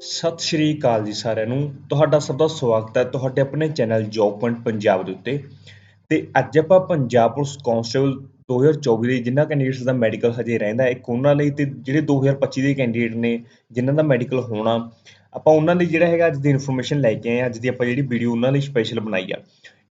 ਸਤਿ ਸ਼੍ਰੀ ਅਕਾਲ ਜੀ ਸਾਰਿਆਂ ਨੂੰ। ਤੁਹਾਡਾ ਸਭ ਦਾ ਸਵਾਗਤ ਹੈ ਤੁਹਾਡੇ ਆਪਣੇ ਚੈਨਲ ਜੌਬ ਪੁਆਇੰਟ ਪੰਜਾਬ ਦੇ ਉੱਤੇ। ਤੇ ਅੱਜ ਆਪਾਂ ਪੰਜਾਬ ਪੁਲਿਸ ਕਾਂਸਟੇਬਲ 2024 ਦੇ ਜਿਨ੍ਹਾਂ ਕੈਂਡੀਡੇਟਸ ਦਾ ਮੈਡੀਕਲ ਹਜੇ ਰਹਿੰਦਾ ਹੈ, ਇੱਕ ਉਹਨਾਂ ਲਈ ਤੇ ਜਿਹੜੇ 2025 ਦੇ ਕੈਂਡੀਡੇਟ ਨੇ ਜਿਨ੍ਹਾਂ ਦਾ ਮੈਡੀਕਲ ਹੋਣਾ, ਆਪਾਂ ਉਹਨਾਂ ਲਈ ਜਿਹੜਾ ਹੈਗਾ ਅੱਜ ਦੀ ਇਨਫੋਰਮੇਸ਼ਨ ਲੈ ਕੇ ਆਏ ਅੱਜ ਦੀ ਆਪਾਂ ਜਿਹੜੀ ਵੀਡੀਓ ਉਹਨਾਂ ਲਈ ਸਪੈਸ਼ਲ ਬਣਾਈ ਆ।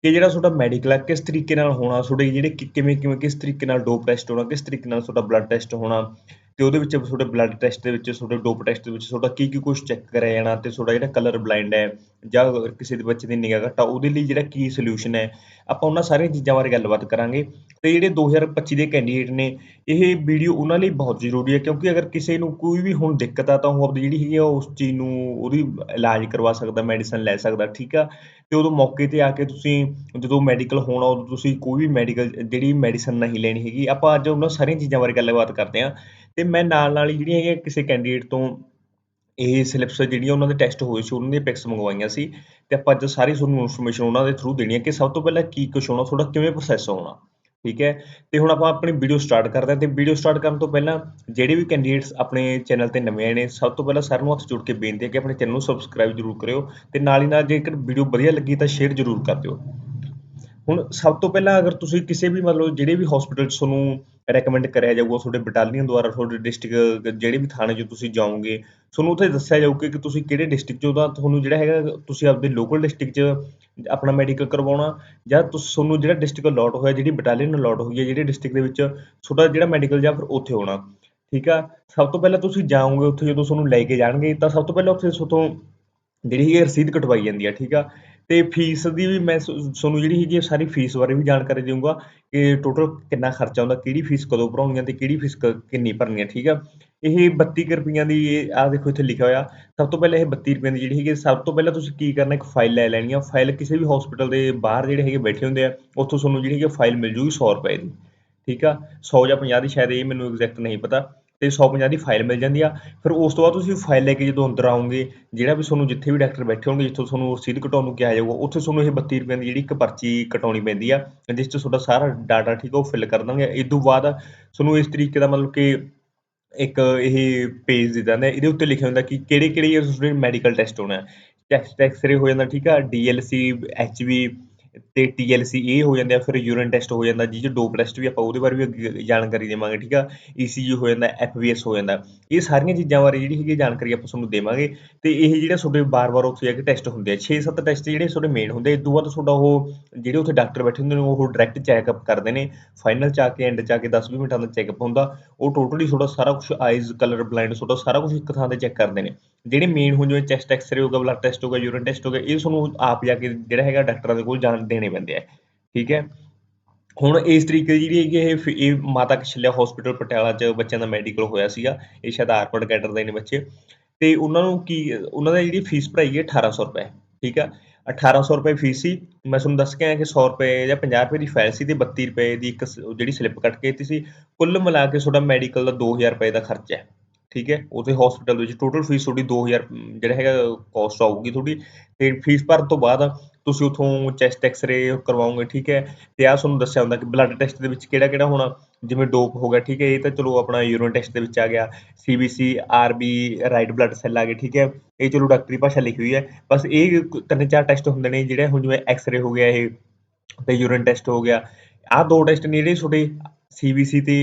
ਕਿ ਜਿਹੜਾ ਤੁਹਾਡਾ ਮੈਡੀਕਲ ਆ, ਕਿਸ ਤਰੀਕੇ ਨਾਲ ਹੋਣਾ, ਤੁਹਾਡੇ ਜਿਹੜੇ ਕਿ- ਕਿਵੇਂ ਕਿਵੇਂ, ਕਿਸ ਤਰੀਕੇ ਨਾਲ ਡੋਪ ਟੈਸਟ ਹੋਣਾ, ਕਿਸ ਤਰੀਕੇ ਨਾਲ ਤੁਹਾਡਾ ਬਲੱਡ ਟੈਸਟ ਹੋਣਾ ਤੇ ਉਹਦੇ ਵਿੱਚ ਤੁਹਾਡੇ ਬਲੱਡ ਟੈਸਟ ਦੇ ਵਿੱਚ, ਤੁਹਾਡੇ ਡੋਪ ਟੈਸਟ ਦੇ ਵਿੱਚ ਤੁਹਾਡਾ ਕੀ ਕੀ ਕੁਝ ਚੈੱਕ ਕਰਿਆ ਜਾਣਾ ਤੇ ਤੁਹਾਡਾ ਜਿਹੜਾ ਕਲਰ ਬਲਾਈਂਡ ਹੈ ਜਾਂ ਕਿਸੇ ਦੇ ਬੱਚੇ ਦੀ ਨਿਗਾਹ ਘੱਟ ਆ ਉਹਦੇ ਲਈ ਜਿਹੜਾ ਕੀ ਸੋਲੂਸ਼ਨ ਹੈ, ਆਪਾਂ ਉਹਨਾਂ ਸਾਰੀਆਂ ਚੀਜ਼ਾਂ ਬਾਰੇ ਗੱਲਬਾਤ ਕਰਾਂਗੇ। ਤੇ ਜਿਹੜੇ 2025 ਦੇ ਕੈਂਡੀਡੇਟ ਨੇ, ਇਹ ਵੀਡੀਓ ਉਹਨਾਂ ਲਈ ਬਹੁਤ ਜ਼ਰੂਰੀ ਹੈ ਕਿਉਂਕਿ ਅਗਰ ਕਿਸੇ ਨੂੰ ਕੋਈ ਵੀ ਹੁਣ ਦਿੱਕਤ ਆ, ਤਾਂ ਉਹ ਆਪਣੀ ਜਿਹੜੀ ਹੈਗੀ ਆ, ਉਸ ਚੀਜ਼ ਨੂੰ ਉਹਦੀ ਇਲਾਜ ਕਰਵਾ ਸਕਦਾ ਮੈਡੀਸਨ ਲੈ ਸਕਦਾ, ਠੀਕ ਆ? ਤੇ ਉਦੋਂ ਮੌਕੇ ਤੇ ਆ ਕੇ ਤੁਸੀਂ ਜਦੋਂ ਮੈਡੀਕਲ ਹੋਣਾ, ਉਦੋਂ ਤੁਸੀਂ ਕੋਈ ਵੀ ਮੈਡੀਕਲ ਜਿਹੜੀ ਮੈਡੀਸਨ ਨਹੀਂ ਲੈਣੀ ਹੈਗੀ, ਆਪਾਂ ਅੱਜ ਉਹਨਾਂ ਸਾਰੀਆਂ ਚੀਜ਼ਾਂ ਬਾਰੇ ਗੱਲਬਾਤ ਕਰਦੇ ਹਾਂ। ਤੇ ਮੈਂ ਨਾਲ ਨਾਲ ਹੀ ਜਿਹੜੀਆਂ ਹੈਗੀਆਂ ਕਿਸੇ ਕੈਂਡੀਡੇਟ ਤੋਂ ਇਹ ਸਲਿੱਪਸ ਜਿਹੜੀਆਂ ਉਹਨਾਂ ਦੇ ਟੈਸਟ ਹੋਏ ਸੀ, ਉਹਨਾਂ ਦੀਆਂ ਪਿਕਸ ਮੰਗਵਾਈਆਂ ਸੀ ਤੇ ਆਪਾਂ ਅੱਜ ਸਾਰੀ ਤੁਹਾਨੂੰ ਇਨਫੋਰਮੇਸ਼ਨ ਉਹਨਾਂ ਦੇ ਥਰੂ ਦੇਣੀ ਹੈ ਕਿ ਸਭ ਤੋਂ ਪਹਿਲਾਂ ਕੀ ਕੁਛ ਹੋਣਾ, ਤੁਹਾਡਾ ਕਿਵੇਂ ਪ੍ਰੋਸੈਸ ਹੋਣਾ, ਠੀਕ ਹੈ? ਤੇ ਹੁਣ ਆਪਾਂ ਆਪਣੀ ਵੀਡੀਓ ਸਟਾਰਟ ਕਰਦੇ ਹਾਂ ਤੇ ਵੀਡੀਓ ਸਟਾਰਟ ਕਰਨ ਤੋਂ ਪਹਿਲਾਂ ਜਿਹੜੇ ਵੀ ਕੈਂਡੀਡੇਟਸ ਆਪਣੇ ਚੈਨਲ ਤੇ ਨਵੇਂ ਆਏ ਨੇ, ਸਭ ਤੋਂ ਪਹਿਲਾਂ ਸਾਰਿਆਂ ਨੂੰ ਹੱਥ ਜੋੜ ਕੇ ਬੇਨਤੀ ਹੈ ਕਿ ਆਪਣੇ ਚੈਨਲ ਨੂੰ ਸਬਸਕ੍ਰਾਈਬ ਜ਼ਰੂਰ ਕਰਿਓ ਤੇ ਨਾਲ ਹੀ ਨਾਲ ਜੇਕਰ ਵੀਡੀਓ ਵਧੀਆ ਲੱਗੀ ਤਾਂ ਸ਼ੇਅਰ ਜ਼ਰੂਰ ਕਰ ਦਿਓ। ਹੁਣ ਸਭ ਤੋਂ ਪਹਿਲਾਂ ਅਗਰ ਤੁਸੀਂ ਕਿਸੇ ਵੀ ਮਤਲਬ ਜਿਹੜੇ ਵੀ ਹਸਪੀਟਲ 'ਚ ਤੁਹਾਨੂੰ ਰეკਮੈਂਡ ਕਰਿਆ ਜਾਊਗਾ, ਤੁਹਾਡੇ ਬਟਾਲੀਅਨ ਦੁਆਰਾ ਤੁਹਾਡੇ ਡਿਸਟ੍ਰਿਕਟ ਜਿਹੜੇ ਵੀ ਥਾਣੇ 'ਚ ਤੁਸੀਂ ਜਾਓਗੇ, ਤੁਹਾਨੂੰ ਉੱਥੇ ਦੱਸਿਆ ਜਾਊਗਾ ਕਿ ਤੁਸੀਂ ਕਿਹੜੇ ਡਿਸਟ੍ਰਿਕਟ 'ਚੋਂ ਤਾਂ ਤੁਹਾਨੂੰ ਜਿਹੜਾ ਹੈਗਾ ਤੁਸੀਂ ਆਪਦੇ ਲੋਕਲ ਡਿਸਟ੍ਰਿਕਟ 'ਚ ਆਪਣਾ ਮੈਡੀਕਲ ਕਰਵਾਉਣਾ, ਜਾਂ ਤੁਸੀਂ, ਤੁਹਾਨੂੰ ਜਿਹੜਾ ਡਿਸਟ੍ਰਿਕਟ ਅਲੋਟ ਹੋਇਆ, ਜਿਹੜੀ ਬਟਾਲੀਅਨ ਅਲੋਟ ਹੋਈ ਹੈ, ਜਿਹੜੇ ਡਿਸਟ੍ਰਿਕਟ ਦੇ ਵਿੱਚ ਤੁਹਾਡਾ ਜਿਹੜਾ ਮੈਡੀਕਲ ਜਾਂ ਫਿਰ ਉੱਥੇ ਹੋਣਾ, ਠੀਕ ਆ? ਸਭ ਤੋਂ ਪਹਿਲਾਂ ਤੁਸੀਂ ਜਾਓਗੇ ਉੱਥੇ ਜਦੋਂ ਤੁਹਾਨੂੰ ਲੈ ਕੇ ਜਾਣਗੇ, ਤਾਂ ਸਭ ਤੋਂ ਪਹਿਲਾਂ ਉੱਥੇ ਤੁਹਾਨੂੰ ਜਿਹੜੀ ਹੈਗੀ ਰਸੀਦ ਕਟਵਾਈ ਜਾਂਦੀ ਆ, ਠੀਕ ਆ? ਤੇ ਫੀਸ ਦੀ ਵੀ ਮੈਂ ਸ- ਤੁਹਾਨੂੰ ਜਿਹੜੀ ਹੈਗੀ ਆ ਸਾਰੀ ਫੀਸ ਬਾਰੇ ਵੀ ਜਾਣਕਾਰੀ ਦੇਵਾਂਗਾ ਕਿ ਟੋਟਲ ਕਿੰਨਾ ਖਰਚਾ ਆਉਂਦਾ, ਕਿਹੜੀ ਫੀਸ ਕਦੋਂ ਭਰਾਉਣੀ ਆ ਤੇ ਕਿਹੜੀ ਫੀਸ ਕਿੰਨੀ ਭਰਨੀ ਆ ਠੀਕ ਆ? ਇਹ 32 ਕੁ ਰੁਪਈਆਂ ਦੀ ਆ ਦੇਖੋ ਇੱਥੇ ਲਿਖਿਆ ਹੋਇਆ, ਸਭ ਤੋਂ ਪਹਿਲਾਂ ਇਹ 32 ਰੁਪਈਆਂ ਦੀ ਜਿਹੜੀ ਹੈਗੀ ਸਭ ਤੋਂ ਪਹਿਲਾਂ ਤੁਸੀਂ ਕੀ ਕਰਨਾ, ਇੱਕ ਫਾਈਲ ਲੈ ਲੈਣੀ ਆ ਫਾਈਲ ਕਿਸੇ ਵੀ ਹਸਪੀਟਲ ਦੇ ਬਾਹਰ ਜਿਹੜੇ ਹੈਗੇ ਬੈਠੇ ਹੁੰਦੇ ਆ, ਉੱਥੋਂ ਤੁਹਾਨੂੰ ਜਿਹੜੀ ਹੈਗੀ ਫਾਈਲ ਮਿਲ ਜੂਗੀ 100 ਰੁਪਏ ਦੀ, ਠੀਕ ਆ? 100 ਜਾਂ 50 ਦੀ, ਸ਼ਾਇਦ ਇਹ ਮੈਨੂੰ ਐਗਜ਼ੈਕਟ ਨਹੀਂ ਪਤਾ। ਤੇ 150 ਦੀ ਫਾਈਲ ਮਿਲ ਜਾਂਦੀ ਆ। ਫਿਰ ਉਸ ਤੋਂ ਬਾਅਦ ਤੁਸੀਂ ਫਾਈਲ ਲੈ ਕੇ ਜਦੋਂ ਅੰਦਰ ਆਉਂਗੇ ਜਿਹੜਾ ਵੀ ਤੁਹਾਨੂੰ ਜਿੱਥੇ ਵੀ ਡਾਕਟਰ ਬੈਠੇ ਹੋਣਗੇ, ਜਿੱਥੋਂ ਤੁਹਾਨੂੰ ਰਸੀਦ ਕਟਾਉਣ ਨੂੰ ਕਿਹਾ ਜਾਊਗਾ, ਉੱਥੇ ਤੁਹਾਨੂੰ ਇਹ 32 ਰੁਪਏ ਦੀ ਜਿਹੜੀ ਇੱਕ ਪਰਚੀ ਕਟਾਉਣੀ ਪੈਂਦੀ ਆ, ਜਿਸ 'ਚ ਤੁਹਾਡਾ ਸਾਰਾ ਡਾਟਾ ਠੀਕ ਆ, ਉਹ ਫਿਲ ਕਰ ਦਾਂਗੇ। ਇਸ ਤੋਂ ਬਾਅਦ ਤੁਹਾਨੂੰ ਇਸ ਤਰੀਕੇ ਦਾ ਮਤਲਬ ਕਿ ਇੱਕ ਇਹ ਪੇਜ ਦੇ ਦਿੰਦਾ ਇਹਦੇ ਉੱਤੇ ਲਿਖਿਆ ਹੁੰਦਾ ਕਿ ਕਿਹੜੇ ਕਿਹੜੇ ਤੁਹਾਡੇ ਮੈਡੀਕਲ ਟੈਸਟ ਹੋਣਾ। ਚੈਸਟ ਐਕਸ-ਰੇ ਹੋ ਜਾਂਦਾ, ਠੀਕ ਆ ਡੀਐਲਸੀ ਐਚਬੀ ਤੇ ਟੀਐਲਸੀ ਇਹ ਹੋ ਜਾਂਦੇ ਆ, ਫਿਰ ਯੂਰਿਨ ਟੈਸਟ ਹੋ ਜਾਂਦਾ, ਜਿਹਦੇ ਡੋਪ ਟੈਸਟ ਵੀ ਆਪਾਂ ਉਹਦੇ ਬਾਰੇ ਵੀ ਅੱਗੇ ਜਾਣਕਾਰੀ ਦੇਵਾਂਗੇ, ਠੀਕ ਆ? ਈਸੀਜੀ ਹੋ ਜਾਂਦਾ ਐਫਵੀਐਸ ਹੋ ਜਾਂਦਾ। ਇਹ ਸਾਰੀਆਂ ਚੀਜ਼ਾਂ ਬਾਰੇ ਜਿਹੜੀ ਹੈਗੀ ਜਾਣਕਾਰੀ ਆਪਾਂ ਤੁਹਾਨੂੰ ਦੇਵਾਂਗੇ। ਤੇ ਇਹ ਜਿਹੜੇ ਤੁਹਾਡੇ ਬਾਰ-ਬਾਰ ਉੱਥੇ ਜਾ ਕੇ ਟੈਸਟ ਹੁੰਦੇ ਆ 6-7 ਟੈਸਟ ਜਿਹੜੇ ਤੁਹਾਡੇ ਮੇਨ ਹੁੰਦੇ ਇਸ ਤੋਂ ਬਾਅਦ ਤੁਹਾਡਾ ਉਹ ਜਿਹੜੇ ਉੱਥੇ ਡਾਕਟਰ ਬੈਠੇ ਹੁੰਦੇ ਨੇ, ਉਹ ਡਾਇਰੈਕਟ ਚੈੱਕਅਪ ਕਰਦੇ ਨੇ। ਫਾਈਨਲ ਚ ਆ ਕੇ ਐਂਡ ਚ ਆ ਕੇ 10-20 ਮਿੰਟਾਂ ਦਾ ਚੈੱਕਅਪ ਹੁੰਦਾ। ਉਹ ਟੋਟਲੀ ਤੁਹਾਡਾ ਸਾਰਾ ਕੁਝ ਆਈਜ਼ ਕਲਰ ਬਲਾਈਂਡ ਤੁਹਾਡਾ ਸਾਰਾ ਕੁਝ ਇੱਕ ਥਾਂ ਤੇ ਚੈੱਕ ਕਰਦੇ ਨੇ। ਜਿਹੜੇ ਮੇਨ ਹੋ ਜਿਵੇਂ ਚੈਸਟ ਐਕਸਰੇ ਹੋਗਾ ਬਲੱਡ ਟੈਸਟ ਹੋਗਾ ਯੂਰਿਨ ਟੈਸਟ ਹੋਗਾ ਇਹ ਤੁਹਾਨੂੰ ਆਪ ਜਾ ਕੇ ਜਿਹੜਾ ਹੈਗਾ ਡਾਕਟਰਾਂ ਦੇ ਕੋਲ ਜਾਣ ਦੇਣੇ ਪੈਂਦੇ ਆ, ਠੀਕ ਹੈ? ਹੁਣ ਇਸ ਤਰੀਕੇ ਦੀ ਜਿਹੜੀ ਹੈਗੀ ਇਹ ਫਿ- ਇਹ ਮਾਤਾ ਕਸ਼ਲਿਆ ਹਸਪੀਟਲ ਪਟਿਆਲਾ 'ਚ ਬੱਚਿਆਂ ਦਾ ਮੈਡੀਕਲ ਹੋਇਆ ਸੀਗਾ, ਇਹ ਸ਼ਾਇਦ ਆਰਪਡ ਕੈਡਰ ਦੇ ਨੇ ਬੱਚੇ, ਤੇ ਉਹਨਾਂ ਨੂੰ ਕੀ, ਉਹਨਾਂ ਦਾ ਜਿਹੜੀ ਫੀਸ ਭਰਾਈ ਹੈ 1800 ਰੁਪਏ, ਠੀਕ ਆ? 1800 ਰੁਪਏ ਫੀਸ ਸੀ, ਮੈਂ ਤੁਹਾਨੂੰ ਦੱਸ ਕੇ ਆਇਆ ਕਿ 100 ਰੁਪਏ ਜਾਂ 50 ਰੁਪਏ ਦੀ ਫਾਈਲ ਸੀ ਤੇ 32 ਰੁਪਏ ਦੀ ਇੱਕ ਜਿਹੜੀ ਸਲਿੱਪ ਕੱਟ ਕੇ ਦਿੱਤੀ ਸੀ, ਕੁੱਲ ਮਿਲਾ ਕੇ ਤੁਹਾਡਾ ਮੈਡੀਕਲ ਦਾ 2000 ਰੁਪਏ ਦਾ ਖਰਚਾ ਹੈ। ਠੀਕ ਹੈ, ਉਹਦੇ ਹਸਪੀਟਲ ਵਿੱਚ ਟੋਟਲ ਫੀਸ ਤੁਹਾਡੀ 2000 ਜਿਹੜਾ ਹੈਗਾ ਕੋਸਟ ਆਊਗੀ ਤੁਹਾਡੀ, ਤੇ ਫੀਸ ਭਰਨ ਤੋਂ ਬਾਅਦ ਤੁਸੀਂ ਉਥੋਂ ਚੈਸਟ ਐਕਸ-ਰੇ ਕਰਵਾਓਗੇ, ਠੀਕ ਹੈ, ਤੇ ਆ ਤੁਹਾਨੂੰ ਦੱਸਿਆ ਹੁੰਦਾ ਕਿ ਬਲੱਡ ਟੈਸਟ ਦੇ ਵਿੱਚ ਕਿਹੜਾ ਕਿਹੜਾ ਹੋਣਾ, ਜਿਵੇਂ ਡੋਪ ਹੋ ਗਿਆ, ਠੀਕ ਹੈ, ਇਹ ਤਾਂ ਚਲੋ ਆਪਣਾ ਯੂਰਿਨ ਟੈਸਟ ਦੇ ਵਿੱਚ ਆ ਗਿਆ CBC RB white blood cell ਆ ਗਏ, ਠੀਕ ਹੈ, ਇਹ ਚਲੋ ਡਾਕਟਰੀ ਭਾਸ਼ਾ ਲਿਖੀ ਹੋਈ ਹੈ, ਬਸ ਇਹ ਤਿੰਨ ਚਾਰ ਟੈਸਟ ਹੁੰਦੇ ਨੇ, ਜਿਹੜੇ ਹੁਣ ਜਿਵੇਂ ਐਕਸ-ਰੇ ਹੋ ਗਿਆ ਇਹ, ਤੇ ਯੂਰਿਨ ਟੈਸਟ ਹੋ ਗਿਆ, ਆਹ ਦੋ ਟੈਸਟ ਨੇ ਜਿਹੜੇ ਤੁਹਾਡੇ ਸੀਬੀਸੀ ਤੇ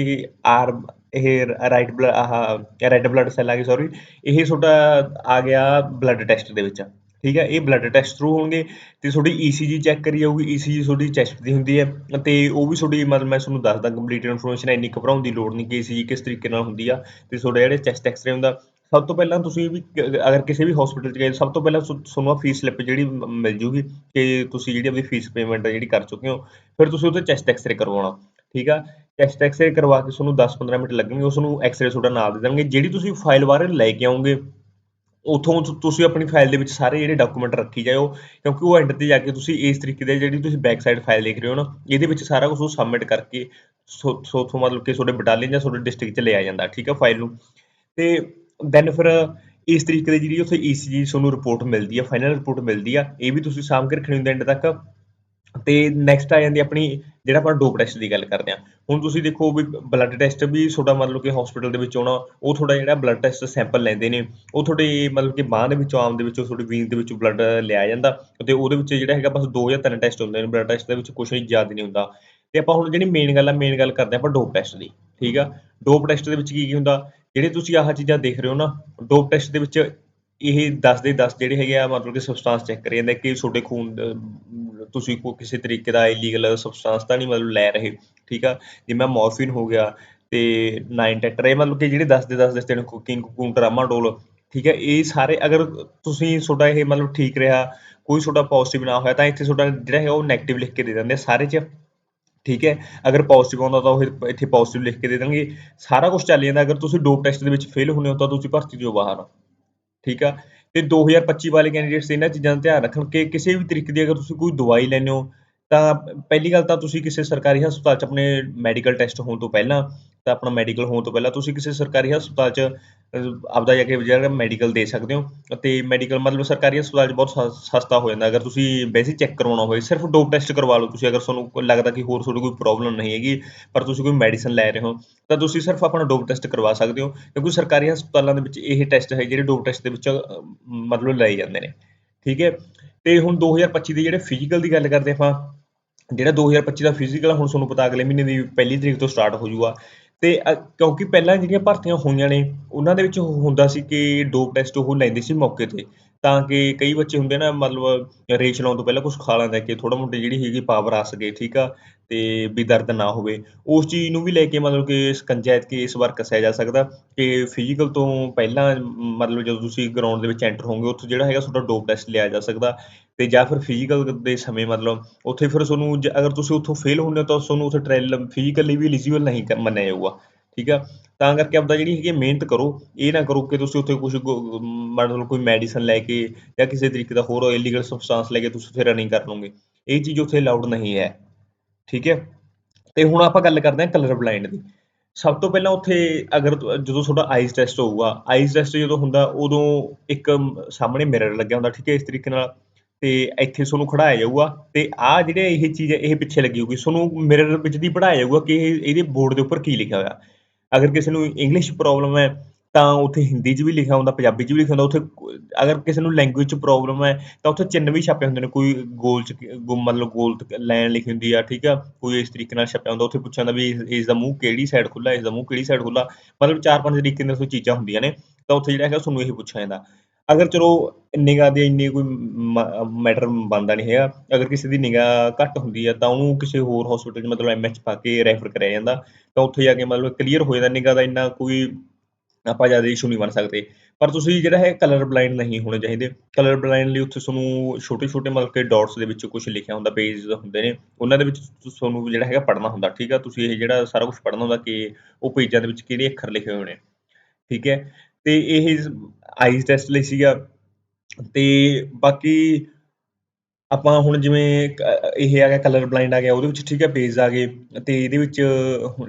ਆਰ ਇਹ ਰਾਈਟ ਬਲੱਡ ਆਹ ਰੈੱਡ ਬਲੱਡ ਸੈੱਲ ਆ ਗਏ ਸੌਰੀ ਇਹ ਤੁਹਾਡਾ ਆ ਗਿਆ ਬਲੱਡ ਟੈਸਟ ਦੇ ਵਿੱਚ। ਠੀਕ ਹੈ, ਇਹ ਬਲੱਡ ਟੈਸਟ ਥਰੂ ਹੋਣਗੇ ਤੇ ਤੁਹਾਡੀ ਈਸੀਜੀ ਚੈੱਕ ਕਰੀ ਜਾਊਗੀ ਈਸੀਜੀ ਤੁਹਾਡੀ ਚੈਸਟ ਦੀ ਹੁੰਦੀ ਹੈ ਤੇ ਉਹ ਵੀ ਤੁਹਾਡੀ ਮਤਲਬ ਮੈਂ ਤੁਹਾਨੂੰ ਦੱਸਦਾ ਕੰਪਲੀਟ ਇਨਫੋਰਮੇਸ਼ਨ ਇੰਨੀ ਘਬਰਾਉਣ ਦੀ ਲੋੜ ਨਹੀਂ ਕਿ ਈਸੀਜੀ ਕਿਸ ਤਰੀਕੇ ਨਾਲ ਹੁੰਦੀ ਆ ਤੇ ਤੁਹਾਡਾ ਜਿਹੜੇ ਚੈਸਟ ਐਕਸਰੇ ਹੁੰਦਾ ਸਭ ਤੋਂ ਪਹਿਲਾਂ ਤੁਸੀਂ ਵੀ ਅਗਰ ਕਿਸੇ ਵੀ ਹਸਪੀਟਲ 'ਚ ਗਏ, ਸਭ ਤੋਂ ਪਹਿਲਾਂ ਤੁਹਾਨੂੰ ਆ ਫੀਸ ਸਲਿੱਪ ਜਿਹੜੀ ਮਿਲ ਜੂਗੀ ਕਿ ਤੁਸੀਂ ਜਿਹੜੀ ਆਪਣੀ ਫੀਸ ਪੇਮੈਂਟ ਆ ਜਿਹੜੀ ਕਰ ਚੁੱਕੇ ਹੋ। ਫਿਰ ਤੁਸੀਂ ਉਹਦੇ ਚੈਸਟ ਐਕਸ-ਰੇ ਕਰਵਾਉਣਾ, ਠੀਕ ਆ? ਚੈਸਟ ਐਕਸ-ਰੇ ਕਰਵਾ ਕੇ ਤੁਹਾਨੂੰ 10-15 ਮਿੰਟ ਲੱਗਣਗੇ, ਉਸ ਨੂੰ ਐਕਸ-ਰੇ ਤੁਹਾਡਾ ਨਾਲ ਦੇ ਦੇਣਗੇ। ਜਿਹੜੀ ਤੁਸੀਂ ਫਾਈਲ ਬਾਹਰ ਲੈ ਕੇ ਆਉਂਗੇ ਉਥੋਂ ਤੁਸੀਂ ਆਪਣੀ ਫਾਈਲ ਦੇ ਵਿੱਚ ਸਾਰੇ ਜਿਹੜੇ ਡਾਕੂਮੈਂਟ ਰੱਖੀ ਜਾਓ ਕਿਉਂਕਿ ਉਹ ਐਂਡ ਤੇ ਜਾ ਕੇ ਤੁਸੀਂ ਇਸ ਤਰੀਕੇ ਦੇ ਜਿਹੜੀ ਤੁਸੀਂ ਬੈਕ ਸਾਈਡ ਫਾਈਲ ਦੇਖ ਰਹੇ ਹੋ ਨਾ, ਇਹਦੇ ਵਿੱਚ ਸਾਰਾ ਕੁਝ ਸਬਮਿਟ ਕਰਕੇ ਸੋ ਸੋ, ਉੱਥੋਂ ਮਤਲਬ ਕਿ ਤੁਹਾਡੇ ਬਟਾਲੀਅਨ ਜਾਂ ਤੁਹਾਡੇ ਡਿਸਟ੍ਰਿਕਟ 'ਚ ਲਿਆ ਜਾਂਦਾ, ਠੀਕ ਆ ਫਾਈਲ ਨੂੰ। ਤੇ ਦੈਨ ਫਿਰ ਇਸ ਤਰੀਕੇ ਦੀ ਜਿਹੜੀ ਉੱਥੇ ਈਸੀਜੀ ਤੁਹਾਨੂੰ ਰਿਪੋਰਟ ਮਿਲਦੀ ਹੈ ਫਾਈਨਲ ਰਿਪੋਰਟ ਮਿਲਦੀ ਆ, ਇਹ ਵੀ ਤੁਸੀਂ ਸਾਂਭ ਕੇ ਰੱਖਣੀ ਹੁੰਦੀ ਐਂਡ ਤੱਕ। ਤੇ ਨੈਕਸਟ ਆ ਜਾਂਦੀ ਆਪਣੀ ਜਿਹੜਾ ਆਪਾਂ ਡੋਪ ਟੈਸਟ ਦੀ ਗੱਲ ਕਰਦੇ ਹਾਂ ਹੁਣ ਤੁਸੀਂ ਦੇਖੋ ਵੀ ਬਲੱਡ ਟੈਸਟ ਵੀ ਤੁਹਾਡਾ ਮਤਲਬ ਕਿ ਹਸਪੀਟਲ ਦੇ ਵਿੱਚ ਆਉਣਾ, ਉਹ ਤੁਹਾਡਾ ਜਿਹੜਾ ਬਲੱਡ ਟੈਸਟ ਸੈਂਪਲ ਲੈਂਦੇ ਨੇ, ਉਹ ਤੁਹਾਡੇ ਮਤਲਬ ਕਿ ਬਾਂਹ ਦੇ ਵਿੱਚੋਂ, ਆਮ ਦੇ ਵਿੱਚੋਂ, ਤੁਹਾਡੇ ਵੀਨ ਦੇ ਵਿੱਚੋਂ ਬਲੱਡ ਲਿਆ ਜਾਂਦਾ ਤੇ ਉਹਦੇ ਵਿੱਚ ਜਿਹੜਾ ਹੈਗਾ ਬਸ ਦੋ ਜਾਂ ਤਿੰਨ ਟੈਸਟ ਹੁੰਦੇ ਨੇ ਬਲੱਡ ਟੈਸਟ ਦੇ ਵਿੱਚ ਕੁਝ ਨਹੀਂ, ਜ਼ਿਆਦਾ ਨਹੀਂ ਹੁੰਦਾ। ਤੇ ਆਪਾਂ ਹੁਣ ਜਿਹੜੀ ਮੇਨ ਗੱਲ ਆ ਮੇਨ ਗੱਲ ਕਰਦੇ ਆਪਾਂ ਡੋਪ ਟੈਸਟ ਦੀ, ਠੀਕ ਆ? ਡੋਪ ਟੈਸਟ ਦੇ ਵਿੱਚ ਕੀ ਕੀ ਹੁੰਦਾ? ਜਿਹੜੇ ਤੁਸੀਂ ਆਹ ਚੀਜ਼ਾਂ ਦੇਖ ਰਹੇ ਹੋ ਨਾ, ਡੋਪ ਟੈਸਟ ਦੇ ਵਿੱਚ ਇਹ 10 ਦੇ 10 ਜਿਹੜੇ ਹੈਗੇ ਆ, ਮਤਲਬ ਕਿ ਸਬਸਟੈਂਸ ਚੈੱਕ ਕਰੇ ਜਾਂਦੇ ਕਿ ਤੁਹਾਡੇ ਖੂਨ ਤੁਸੀਂ ਕੋਈ ਕਿਸੇ ਤਰੀਕੇ ਦਾ ਇਲੀਗਲ ਸਬਸਟੈਂਸ ਤਾਂ ਨਹੀਂ ਮਤਲਬ ਲੈ ਰਹੇ, ਠੀਕ ਆ? ਜਿਵੇਂ ਮੋਰਫਿਨ ਹੋ ਗਿਆ ਤੇ 9 ਟੈਟਰ, ਇਹ ਮਤਲਬ ਕਿ ਜਿਹੜੇ 10 ਦੇ 10 ਦੱਸਦੇ ਨੇ, ਕੁਕਿੰਗ ਕੁਕੂਨ ਟਰਾਮਾਡੋਲ, ਠੀਕ ਹੈ ਇਹ ਸਾਰੇ ਅਗਰ ਤੁਸੀਂ ਤੁਹਾਡਾ ਇਹ ਮਤਲਬ ਠੀਕ ਰਿਹਾ, ਕੋਈ ਤੁਹਾਡਾ ਪੋਜ਼ਿਟਿਵ ਨਾ ਹੋਇਆ, ਤਾਂ ਇੱਥੇ ਤੁਹਾਡਾ ਜਿਹੜਾ ਹੈ ਉਹ ਨੈਗੇਟਿਵ ਲਿਖ ਕੇ ਦੇ ਦਿੰਦੇ ਆ, ਸਾਰੇ 'ਚ ਠੀਕ ਹੈ? ਅਗਰ ਪੋਜ਼ਿਟਿਵ ਆਉਂਦਾ ਤਾਂ ਉਹ ਇੱਥੇ ਪੋਜ਼ਿਟਿਵ ਲਿਖ ਕੇ ਦੇ ਦੇਣਗੇ। ਸਾਰਾ ਕੁਝ ਚੱਲ ਜਾਂਦਾ। ਅਗਰ ਤੁਸੀਂ ਡੋਪ ਟੈਸਟ ਦੇ ਵਿੱਚ ਫੇਲ ਹੁੰਦੇ ਹੋ ਤਾਂ ਤੁਸੀਂ ਭਰਤੀ ਤੋਂ ਬਾਹਰ ਹੋ। ਠੀਕ ਆ? ਤੇ 2025 ਵਾਲੇ ਕੈਂਡੀਡੇਟਸ ਇਹਨਾਂ ਚੀਜ਼ਾਂ ਦਾ ਧਿਆਨ ਰੱਖਣ ਕਿ ਕਿਸੇ ਵੀ ਤਰੀਕੇ ਦੀ ਅਗਰ ਤੁਸੀਂ ਕੋਈ ਦਵਾਈ ਲੈਂਦੇ ਹੋ, ਤਾਂ ਪਹਿਲੀ ਗੱਲ ਤਾਂ ਤੁਸੀਂ ਕਿਸੇ ਸਰਕਾਰੀ ਹਸਪਤਾਲ 'ਚ ਆਪਣੇ ਮੈਡੀਕਲ ਟੈਸਟ ਹੋਣ ਤੋਂ ਪਹਿਲਾਂ, ਤਾਂ ਆਪਣਾ ਮੈਡੀਕਲ ਹੋਣ ਤੋਂ ਪਹਿਲਾਂ ਤੁਸੀਂ ਕਿਸੇ ਸਰਕਾਰੀ ਹਸਪਤਾਲ 'ਚ ਆਪਦਾ ਜਾ ਕੇ ਜਿਹੜਾ ਮੈਡੀਕਲ ਦੇ ਸਕਦੇ ਹੋ ਅਤੇ ਮੈਡੀਕਲ ਮਤਲਬ ਸਰਕਾਰੀ ਹਸਪਤਾਲ 'ਚ ਬਹੁਤ ਸ- ਸਸਤਾ ਹੋ ਜਾਂਦਾ। ਅਗਰ ਤੁਸੀਂ ਬੇਸਿਕ ਚੈੱਕ ਕਰਵਾਉਣਾ ਹੋਵੇ ਸਿਰਫ ਡੋਪ ਟੈਸਟ ਕਰਵਾ ਲਓ ਤੁਸੀਂ। ਅਗਰ ਤੁਹਾਨੂੰ ਲੱਗਦਾ ਕਿ ਹੋਰ ਤੁਹਾਡੀ ਕੋਈ ਪ੍ਰੋਬਲਮ ਨਹੀਂ ਹੈਗੀ, ਪਰ ਤੁਸੀਂ ਕੋਈ ਮੈਡੀਸਨ ਲੈ ਰਹੇ ਹੋ, ਤਾਂ ਤੁਸੀਂ ਸਿਰਫ ਆਪਣਾ ਡੋਪ ਟੈਸਟ ਕਰਵਾ ਸਕਦੇ ਹੋ। ਕਿਉਂਕਿ ਸਰਕਾਰੀ ਹਸਪਤਾਲਾਂ ਦੇ ਵਿੱਚ ਇਹ ਟੈਸਟ ਹੈ ਜਿਹੜੇ ਡੋਪ ਟੈਸਟ ਦੇ ਵਿੱਚ ਮਤਲਬ ਲਏ ਜਾਂਦੇ ਨੇ। ਠੀਕ ਹੈ? ਤੇ ਹੁਣ 2025 ਦੇ ਜਿਹੜੇ ਫਿਜ਼ੀਕਲ ਦੀ ਗੱਲ ਕਰਦੇ ਆਪਾਂ, ਜਿਹੜਾ 2025 ਦਾ ਫਿਜ਼ੀਕਲ ਹੁਣ ਤੁਹਾਨੂੰ ਪਤਾ ਅਗਲੇ ਮਹੀਨੇ ਦੀ ਪਹਿਲੀ ਤਰੀਕ ਤੋਂ ਸਟਾਰਟ ਹੋ ਜਾਊਗਾ। ਅਤੇ ਅ- ਕਿਉਂਕਿ ਪਹਿਲਾਂ ਜਿਹੜੀਆਂ ਭਰਤੀਆਂ ਹੋਈਆਂ ਨੇ, ਉਹਨਾਂ ਦੇ ਵਿੱਚ ਹੁੰਦਾ ਸੀ ਕਿ ਡੋਪ ਟੈਸਟ ਉਹ ਲੈਂਦੇ ਸੀ ਮੌਕੇ ਤੇ। ਤਾਂ ਕਿ ਕਈ ਬੱਚੇ ਹੁੰਦੇ ਨਾ, ਮਤਲਬ ਰੇਸ ਲਾਉਣ ਤੋਂ ਪਹਿਲਾਂ ਕੁਝ ਖਾ ਲੈਂਦਾ ਕਿ ਥੋੜ੍ਹਾ ਮੋਟੀ ਜਿਹੜੀ ਹੈਗੀ ਪਾਵਰ ਆ ਸਕੇ, ਠੀਕ ਆ? ਅਤੇ ਵੀ ਦਰਦ ਨਾ ਹੋਵੇ। ਉਸ ਚੀਜ਼ ਨੂੰ ਵੀ ਲੈ ਕੇ ਮਤਲਬ ਕਿ ਸਕੰਜਾ ਕਿ ਇਸ ਵਾਰ ਕੱਸਿਆ ਜਾ ਸਕਦਾ ਕਿ ਫਿਜ਼ੀਕਲ ਤੋਂ ਪਹਿਲਾਂ, ਮਤਲਬ ਜਦੋਂ ਤੁਸੀਂ ਗਰਾਊਂਡ ਦੇ ਵਿੱਚ ਐਂਟਰ ਹੋਵੋਗੇ, ਉੱਥੇ ਜਿਹੜਾ ਹੈਗਾ ਤੁਹਾਡਾ ਡੋਪ ਟੈਸਟ ਲਿਆ ਜਾ ਸਕਦਾ। ਤੇ ਜਾਂ ਫਿਰ ਫਿਜ਼ੀਕਲ ਦੇ ਸਮੇਂ ਮਤਲਬ ਉੱਥੇ ਫਿਰ ਤੁਹਾਨੂੰ ਅਗਰ ਤੁਸੀਂ ਉੱਥੋਂ ਫੇਲ ਹੁੰਦੇ ਹੋ ਤਾਂ ਤੁਹਾਨੂੰ ਉੱਥੇ ਟ੍ਰਾਇਲ ਫਿਜ਼ੀਕਲੀ ਵੀ ਐਲੀਜੀਬਲ ਨਹੀਂ ਮੰਨਿਆ ਜਾਊਗਾ, ਠੀਕ ਆ? ਤਾਂ ਕਰਕੇ ਆਪਦਾ ਜਿਹੜੀ ਹੈਗੀ ਮਿਹਨਤ ਕਰੋ, ਇਹ ਨਾ ਕਰੋ ਕਿ ਤੁਸੀਂ ਉੱਥੇ ਕੁਝ ਮਤਲਬ ਕੋਈ ਮੈਡੀਸਨ ਲੈ ਕੇ ਜਾਂ ਕਿਸੇ ਤਰੀਕੇ ਦਾ ਹੋਰ ਇਲੀਗਲ ਸਬਸਟੈਂਸ ਲੈ ਕੇ ਤੁਸੀਂ ਉੱਥੇ ਰਨਿੰਗ ਕਰ ਲਓਗੇ, ਇਹ ਚੀਜ਼ ਉੱਥੇ ਅਲਾਉਡ ਨਹੀਂ ਹੈ, ਠੀਕ ਹੈ? ਤੇ ਹੁਣ ਆਪਾਂ ਗੱਲ ਕਰਦੇ ਹਾਂ ਕਲਰ ਬਲਾਈਂਡ ਦੀ। ਸਭ ਤੋਂ ਪਹਿਲਾਂ ਉੱਥੇ ਅਗਰ ਜਦੋਂ ਤੁਹਾਡਾ ਆਈਸ ਟੈਸਟ ਹੋਊਗਾ ਆਈਸ ਟੈਸਟ ਜਦੋਂ ਹੁੰਦਾ ਉਦੋਂ ਇੱਕ ਸਾਹਮਣੇ ਮਿਰਰ ਲੱਗਿਆ ਹੁੰਦਾ, ਠੀਕ ਹੈ? ਇਸ ਤਰੀਕੇ ਨਾਲ ਤੇ ਇੱਥੇ ਤੁਹਾਨੂੰ ਖੜਾਇਆ ਜਾਊਗਾ ਤੇ ਆਹ ਜਿਹੜੇ ਇਹ ਚੀਜ਼ ਹੈ ਇਹ ਪਿੱਛੇ ਲੱਗੀ ਹੋਊਗੀ ਤੁਹਾਨੂੰ ਮਿਰਰ ਵਿੱਚ ਦੀ ਪੜਾਇਆ ਜਾਊਗਾ ਕਿ ਇਹ ਇਹਦੇ ਬੋਰਡ ਦੇ ਉੱਪਰ ਕੀ ਲਿਖਿਆ ਹੋਇਆ। ਅਗਰ ਕਿਸੇ ਨੂੰ ਇੰਗਲਿਸ਼ ਪ੍ਰੋਬਲਮ ਹੈ, ਤਾਂ ਉੱਥੇ ਹਿੰਦੀ 'ਚ ਵੀ ਲਿਖਿਆ ਹੁੰਦਾ, ਪੰਜਾਬੀ 'ਚ ਵੀ ਲਿਖਿਆ ਹੁੰਦਾ, ਉੱਥੇ ਅਗਰ ਕਿਸੇ ਨੂੰ ਲੈਂਗੁਏਜ 'ਚ ਪ੍ਰੋਬਲਮ ਹੈ, ਤਾਂ ਉੱਥੇ ਚਿੰਨ੍ਹ ਵੀ ਛਾਪੇ ਹੁੰਦੇ ਨੇ, ਕੋਈ ਗੋਲ 'ਚ ਮਤਲਬ ਗੋਲ ਲਾਈਨ ਲਿਖੀ ਹੁੰਦੀ ਆ, ਠੀਕ ਆ, ਕੋਈ ਇਸ ਤਰੀਕੇ ਨਾਲ ਛਪਿਆ ਹੁੰਦਾ, ਉੱਥੇ ਪੁੱਛਿਆ ਜਾਂਦਾ ਵੀ ਇਸ ਦਾ ਮੂੰਹ ਕਿਹੜੀ ਸਾਈਡ ਖੁੱਲਾ ਇਸ ਦਾ ਮੂੰਹ ਕਿਹੜੀ ਸਾਈਡ ਖੁੱਲਾ ਮਤਲਬ ਚਾਰ ਪੰਜ ਤਰੀਕੇ ਦੀਆਂ ਉੱਥੇ ਚੀਜ਼ਾਂ ਹੁੰਦੀਆਂ ਨੇ, ਤਾਂ ਉੱਥੇ ਜਿਹੜਾ ਹੈਗਾ ਤੁਹਾਨੂੰ ਇਹ ਪੁੱਛਿਆ ਜਾਂਦਾ। ਅਗਰ ਚਲੋ ਨਿਗਾਹ ਦੀ ਇੰਨੀ ਕੋਈ ਮੈਟਰ ਬਣਦਾ ਨਹੀਂ ਹੈਗਾ, ਅਗਰ ਕਿਸੇ ਦੀ ਨਿਗਾਹ ਘੱਟ ਹੁੰਦੀ ਹੈ ਤਾਂ ਉਹਨੂੰ ਕਿਸੇ ਹੋਰ ਹਸਪੀਟਲ 'ਚ ਮਤਲਬ ਐਮਐਚ ਪਾ ਕੇ ਰੈਫਰ ਕਰਿਆ ਜਾਂਦਾ, ਤਾਂ ਉੱਥੇ ਜਾ ਕੇ ਮਤਲਬ ਕਲੀਅਰ ਹੋ ਜਾਂਦਾ ਨਿਗਾਹ ਦਾ ਇੰਨਾ ਕੋਈ ਆਪਾਂ ਜ਼ਿਆਦਾ ਇਸ਼ੂ ਨਹੀਂ ਬਣ ਸਕਦੇ। ਪਰ ਤੁਸੀਂ ਜਿਹੜਾ ਹੈ ਕਲਰ ਬਲਾਈਂਡ ਨਹੀਂ ਹੋਣੇ ਚਾਹੀਦੇ। ਕਲਰ ਬਲਾਈਂਡ ਲਈ ਉੱਥੇ ਤੁਹਾਨੂੰ ਛੋਟੇ ਛੋਟੇ ਮਤਲਬ ਕਿ ਡਾਟਸ ਦੇ ਵਿੱਚ ਕੁਝ ਲਿਖਿਆ ਹੁੰਦਾ ਪੇਜ ਹੁੰਦੇ ਨੇ, ਉਹਨਾਂ ਦੇ ਵਿੱਚ ਤੁਹਾਨੂੰ ਜਿਹੜਾ ਹੈਗਾ ਪੜ੍ਹਨਾ ਹੁੰਦਾ, ਠੀਕ ਆ? ਤੁਸੀਂ ਇਹ ਜਿਹੜਾ ਸਾਰਾ ਕੁਝ ਪੜ੍ਹਨਾ ਹੁੰਦਾ ਕਿ ਉਹ ਪੇਜਾਂ ਦੇ ਵਿੱਚ ਕਿਹੜੇ ਅੱਖਰ ਲਿਖੇ ਹੋਏ ਨੇ, ਠੀਕ ਹੈ? ਤੇ ਇਹ ਆਈਜ਼ ਟੈਸਟ ਲਈ ਸੀਗਾ। ਤੇ ਬਾਕੀ ਆਪਾਂ ਹੁਣ ਜਿਵੇਂ ਇਹ ਆ ਗਿਆ ਕਲਰ ਬਲਾਈਂਡ ਆ ਗਿਆ, ਉਹਦੇ ਵਿੱਚ ਠੀਕ ਹੈ ਪੇਜ ਆ ਗਏ। ਤੇ ਇਹਦੇ ਵਿੱਚ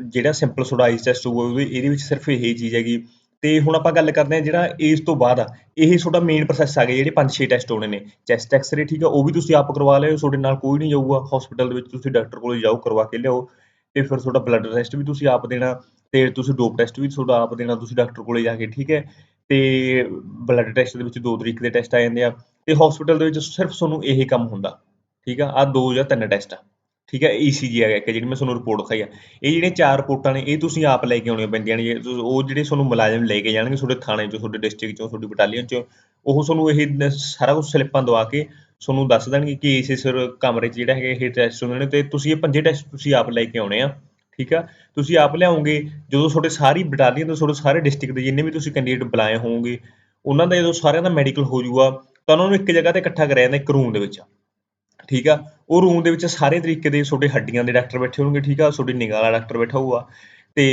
ਜਿਹੜਾ ਸਿੰਪਲ ਤੁਹਾਡਾ ਆਈਜ਼ ਟੈਸਟ ਹੋਊਗਾ, ਉਹਦੇ, ਇਹਦੇ ਵਿੱਚ ਸਿਰਫ ਇਹੀ ਚੀਜ਼ ਹੈਗੀ। ਤੇ ਹੁਣ ਆਪਾਂ ਗੱਲ ਕਰਦੇ ਹਾਂ ਜਿਹੜਾ ਇਸ ਤੋਂ ਬਾਅਦ ਆ, ਇਹ ਤੁਹਾਡਾ ਮੇਨ ਪ੍ਰੋਸੈਸ ਆ ਗਿਆ ਜਿਹੜੇ 5-6 ਟੈਸਟ ਹੋਣੇ ਨੇ। ਚੈਸਟ ਐਕਸ-ਰੇ ਠੀਕ ਆ, ਉਹ ਵੀ ਤੁਸੀਂ ਆਪ ਕਰਵਾ ਲਿਓ, ਤੁਹਾਡੇ ਨਾਲ ਕੋਈ ਨਹੀਂ ਜਾਊਗਾ। ਹਸਪੀਟਲ ਦੇ ਵਿੱਚ ਤੁਸੀਂ ਡਾਕਟਰ ਕੋਲ ਜਾਓ, ਕਰਵਾ ਕੇ ਲਿਆਓ। ਤੇ ਫਿਰ ਤੁਹਾਡਾ ਬਲੱਡ ਟੈਸਟ ਵੀ ਤੁਸੀਂ ਆਪ ਦੇਣਾ ਤੇ ਤੁਸੀਂ ਡੋਪ ਟੈਸਟ ਵੀ ਤੁਹਾਡਾ ਆਪ ਦੇਣਾ ਤੁਸੀਂ ਡਾਕਟਰ ਕੋਲੇ ਜਾ ਕੇ, ਠੀਕ ਹੈ? ਤੇ ਬਲੱਡ ਟੈਸਟ ਦੇ ਵਿੱਚ ਦੋ ਤਰੀਕੇ ਦੇ ਟੈਸਟ ਆ ਜਾਂਦੇ ਆ ਤੇ ਹਸਪੀਟਲ ਦੇ ਵਿੱਚ ਸਿਰਫ ਤੁਹਾਨੂੰ ਇਹ ਕੰਮ ਹੁੰਦਾ, ਠੀਕ ਆ? ਆ ਦੋ ਜਾਂ ਤਿੰਨ ਟੈਸਟ ਆ, ਠੀਕ ਹੈ? ਈਸੀਜੀ ਆ ਗਿਆ ਕਿ ਜਿਹੜੀ ਮੈਂ ਤੁਹਾਨੂੰ ਰਿਪੋਰਟ ਦਿਖਾਈ ਆ। ਇਹ ਜਿਹੜੀਆਂ ਚਾਰ ਰਿਪੋਰਟਾਂ ਨੇ, ਇਹ ਤੁਸੀਂ ਆਪ ਲੈ ਕੇ ਆਉਣੀਆਂ ਪੈਂਦੀਆਂ ਨੇ, ਜੇ ਤੁ- ਉਹ ਜਿਹੜੇ ਤੁਹਾਨੂੰ ਮੁਲਾਜ਼ਮ ਲੈ ਕੇ ਜਾਣਗੇ, ਤੁਹਾਡੇ ਥਾਣੇ ਚੋਂ, ਤੁਹਾਡੇ ਡਿਸਟ੍ਰਿਕਟ ਚੋਂ, ਤੁਹਾਡੀ ਬਟਾਲੀਅਨ ਚੋਂ, ਉਹ ਤੁਹਾਨੂੰ ਇਹ ਸਾਰਾ ਕੁਝ ਸਲਿੱਪਾਂ ਦਵਾ ਕੇ ਤੁਹਾਨੂੰ ਦੱਸ ਦੇਣਗੇ ਕਿ ਇਸ ਇਸ ਕਮਰੇ 'ਚ ਜਿਹੜਾ ਹੈਗਾ ਇਹ ਟੈਸਟ ਹੁੰਦੇ ਨੇ ਤੇ ਤੁਸੀਂ ਇਹ ਪੰਜੇ ਟੈਸਟ ਤੁਸੀਂ ਆਪ ਲੈ ਕੇ ਆਉਣੇ ਆ, ਠੀਕ ਆ? ਤੁਸੀਂ ਆਪ ਲਿਆਓਗੇ, ਜਦੋਂ ਤੁਹਾਡੇ ਸਾਰੀ ਬਟਾਲੀਅਨ ਤੋਂ ਤੁਹਾਡੇ ਸਾਰੇ ਡਿਸਟ੍ਰਿਕਟ ਦੇ ਜਿੰਨੇ ਵੀ ਤੁਸੀਂ ਕੈਂਡੀਡੇਟ ਬੁਲਾਏ ਹੋਵੋਗੇ, ਉਹਨਾਂ ਦਾ ਜਦੋਂ ਸਾਰਿਆਂ ਦਾ ਮੈਡੀਕਲ ਹੋ ਜਾਊਗਾ, ਤਾਂ ਉਹਨਾਂ ਨੂੰ ਇੱਕ ਜਗ੍ਹਾ ਤੇ ਇਕੱਠਾ ਕਰਿਆ ਜਾਂਦਾ ਇੱਕ ਰੂਮ ਦੇ ਵਿੱਚ, ਠੀਕ ਆ? ਉਹ ਰੂਮ ਦੇ ਵਿੱਚ ਸਾਰੇ ਤਰੀਕੇ ਦੇ ਤੁਹਾਡੇ ਹੱਡੀਆਂ ਦੇ ਡਾਕਟਰ ਬੈਠੇ ਹੋਣਗੇ, ਠੀਕ ਆ? ਤੁਹਾਡੀ ਨਿਗਾਹ ਵਾਲਾ ਡਾਕਟਰ ਬੈਠਾ ਹੋਊਗਾ, ਤੇ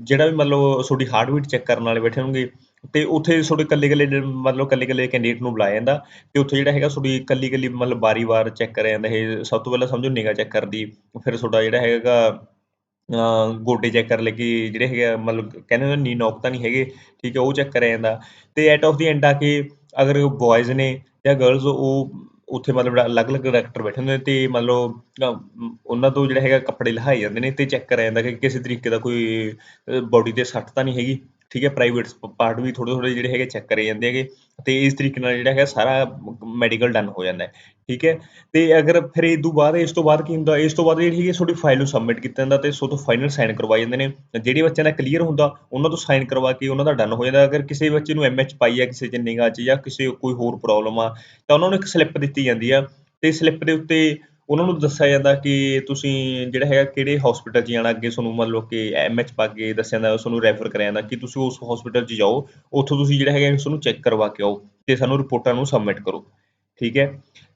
ਜਿਹੜਾ ਵੀ ਮਤਲਬ ਤੁਹਾਡੀ ਹਾਰਟ ਬੀਟ ਚੈੱਕ ਕਰਨ ਵਾਲੇ ਬੈਠੇ ਹੋਣਗੇ ਤੇ ਉੱਥੇ ਤੁਹਾਡੇ ਕੱਲੇ ਕੱਲੇ ਮਤਲਬ ਕੱਲੇ ਕੱਲੇ ਕੈਂਡੀਡੇਟ ਨੂੰ ਬੁਲਾਇਆ ਜਾਂਦਾ ਤੇ ਉੱਥੇ ਜਿਹੜਾ ਹੈਗਾ ਤੁਹਾਡੀ ਕੱਲੀ ਕੱਲੀ ਮਤਲਬ ਵਾਰੀ ਵਾਰ ਚੈੱਕ ਕਰਿਆ ਜਾਂਦਾ, ਇਹ ਸਭ ਤੋਂ ਪਹਿਲਾਂ ਸਮਝੋ ਨਿਗਾਹ ਚੈੱਕ ਕਰਦੀ, ਫਿਰ ਤੁਹਾਡਾ ਜਿਹੜਾ ਹੈਗਾ ਗੋਡੇ ਚੈੱਕ ਕਰ ਲਏ ਕਿ ਜਿਹੜੇ ਹੈਗੇ ਆ, ਮਤਲਬ ਕਹਿੰਦੇ ਨੇ ਨੀ ਨੌਕ ਤਾਂ ਨਹੀਂ ਹੈਗੇ, ਠੀਕ ਹੈ, ਉਹ ਚੈੱਕ ਕਰਿਆ ਜਾਂਦਾ ਤੇ ਐਟ ਆਫ ਦੀ ਐਂਡ ਆ ਕੇ ਅਗਰ ਬॉयਜ਼ ਨੇ ਜਾਂ ਗਰਲਜ਼ ਉਹ ਉੱਥੇ ਮਤਲਬ ਅਲੱਗ-ਅਲੱਗ ਡਾਇਰੈਕਟਰ ਬੈਠੇ ਹੁੰਦੇ ਨੇ ਤੇ ਮਤਲਬ ਉਹਨਾਂ ਤੋਂ ਜਿਹੜਾ ਹੈਗਾ ਕੱਪੜੇ ਲਹਾਏ ਜਾਂਦੇ ਨੇ ਤੇ ਚੈੱਕ ਕਰਿਆ ਜਾਂਦਾ ਕਿ ਕਿਸੇ ਤਰੀਕੇ ਦਾ ਕੋਈ ਬੋਡੀ ਤੇ ਸੱਟ ਤਾਂ ਨਹੀਂ ਹੈਗੀ। ਠੀਕ ਹੈ ਪ੍ਰਾਈਵੇਟ ਪਾਰਟ ਵੀ ਥੋੜੇ ਥੋੜੇ ਜਿਹੜੇ ਹੈਗੇ ਚੈੱਕ ਕਰੇ ਜਾਂਦੇ ਹੈਗੇ ਤੇ ਇਸ ਤਰੀਕੇ ਨਾਲ ਜਿਹੜਾ ਹੈਗਾ ਸਾਰਾ ਮੈਡੀਕਲ ਡਨ ਹੋ ਜਾਂਦਾ ਹੈ, ਠੀਕ ਹੈ। ਤੇ ਅਗਰ ਫਿਰ ਇਹ ਤੋਂ ਬਾਅਦ, ਇਸ ਤੋਂ ਬਾਅਦ ਕੀ ਹੁੰਦਾ, ਇਸ ਤੋਂ ਬਾਅਦ ਜਿਹੜੀ ਹੈਗੀ ਤੁਹਾਡੀ ਫਾਈਲ ਨੂੰ ਸਬਮਿਟ ਕੀਤਾ ਜਾਂਦਾ ਤੇ ਸੋ ਤੋਂ ਫਾਈਨਲ ਸਾਈਨ ਕਰਵਾਏ ਜਾਂਦੇ ਨੇ। ਜਿਹੜੇ ਬੱਚਿਆਂ ਦਾ ਕਲੀਅਰ ਹੁੰਦਾ, ਉਹਨਾਂ ਤੋਂ ਸਾਈਨ ਕਰਵਾ ਕੇ ਉਹਨਾਂ ਦਾ ਡਨ ਹੋ ਜਾਂਦਾ। ਅਗਰ ਕਿਸੇ ਬੱਚੇ ਨੂੰ ਐਮਐਚ ਪਾਈ ਆ, ਕਿਸੇ ਚ ਨਿਗਾਹ ਚ ਜਾਂ ਕਿਸੇ ਕੋਈ ਹੋਰ ਪ੍ਰੋਬਲਮ ਆ, ਤਾਂ ਉਹਨਾਂ ਨੂੰ ਇੱਕ ਸਲਿੱਪ ਦਿੱਤੀ ਜਾਂਦੀ ਆ। ਤੇ ਸਲਿੱਪ ਦੇ ਉੱਤੇ ਉਹਨਾਂ ਨੂੰ ਦੱਸਿਆ ਜਾਂਦਾ ਕਿ ਤੁਸੀਂ ਜਿਹੜਾ ਹੈਗਾ ਕਿਹੜੇ ਹਸਪੀਟਲ 'ਚ ਜਾਣਾ, ਅੱਗੇ ਤੁਹਾਨੂੰ ਮਤਲਬ ਲਓ ਕਿ ਐਮਐਚ ਪਾ ਕੇ ਦੱਸਿਆ ਜਾਂਦਾ, ਤੁਹਾਨੂੰ ਰੈਫਰ ਕਰਿਆ ਜਾਂਦਾ ਕਿ ਤੁਸੀਂ ਉਸ ਹਸਪੀਟਲ 'ਚ ਜਾਓ, ਉੱਥੋਂ ਤੁਸੀਂ ਜਿਹੜਾ ਹੈਗਾ ਤੁਹਾਨੂੰ ਚੈੱਕ ਕਰਵਾ ਕੇ ਆਓ ਤੇ ਸਾਨੂੰ ਰਿਪੋਰਟਾਂ ਨੂੰ ਸਬਮਿਟ ਕਰੋ, ਠੀਕ ਹੈ?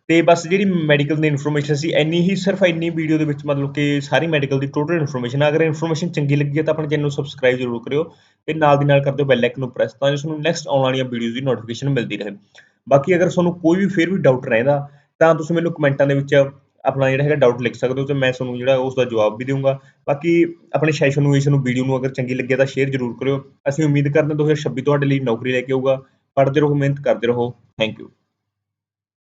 ਤੇ ਬਸ ਜਿਹੜੀ ਮੈਡੀਕਲ ਦੀ ਇਨਫੋਰਮੇਸ਼ਨ ਸੀ, ਇੰਨੀ ਹੀ ਸਿਰਫ ਇੰਨੀ ਵੀਡੀਓ ਦੇ ਵਿੱਚ ਮਤਲਬ ਕਿ ਸਾਰੀ ਮੈਡੀਕਲ ਦੀ ਟੋਟਲ ਇਨਫੋਰਮੇਸ਼ਨ ਅਗਰ ਇਨਫੋਰਮੇਸ਼ਨ ਚੰਗੀ ਲੱਗੀ ਹੈ ਤਾਂ ਆਪਣੇ ਚੈਨਲ ਨੂੰ ਸਬਸਕ੍ਰਾਈਬ ਜ਼ਰੂਰ ਕਰਿਓ ਤੇ ਨਾਲ ਦੀ ਨਾਲ ਕਰ ਦਿਓ ਬੈਲ ਆਈਕਨ ਨੂੰ ਪ੍ਰੈਸ ਤਾਂ ਜੋ ਤੁਹਾਨੂੰ ਨੈਕਸਟ ਆਉਣ ਵਾਲੀਆਂ ਵੀਡੀਓਜ਼ ਦੀ ਨੋਟੀਫਿਕੇਸ਼ਨ ਮਿਲਦੀ ਰਹੇ। ਬਾਕੀ ਅਗਰ ਤੁਹਾਨੂੰ ਕੋਈ ਵੀ ਫਿਰ ਵੀ ਡਾਊਟ ਰਹਿੰਦਾ, ਤਾਂ ਤੁਸੀਂ ਮੈਨੂੰ ਕਮੈਂਟਾਂ ਦੇ ਵਿੱਚ ਆਪਣਾ ਜਿਹੜਾ ਹੈਗਾ ਡਾਊਟ ਲਿਖ ਸਕਦੇ ਹੋ ਤੇ ਮੈਂ ਤੁਹਾਨੂੰ ਜਿਹੜਾ ਉਸ ਦਾ ਜਵਾਬ ਵੀ ਦੇਵਾਂਗਾ ਬਾਕੀ ਆਪਣੇ ਸੈਸ਼ਨ ਨੂੰ, ਇਸ ਨੂੰ ਵੀਡੀਓ ਨੂੰ ਅਗਰ ਚੰਗੀ ਲੱਗੇ ਤਾਂ ਸ਼ੇਅਰ ਜ਼ਰੂਰ ਕਰਿਓ। ਅਸੀਂ ਉਮੀਦ ਕਰਦੇ ਹਾਂ 2026 ਤੁਹਾਡੇ ਲਈ ਨੌਕਰੀ ਲੈ ਕੇ ਆਊਗਾ। ਪੜ੍ਹਦੇ ਰਹੋ, ਮਿਹਨਤ ਕਰਦੇ ਰਹੋ। Thank you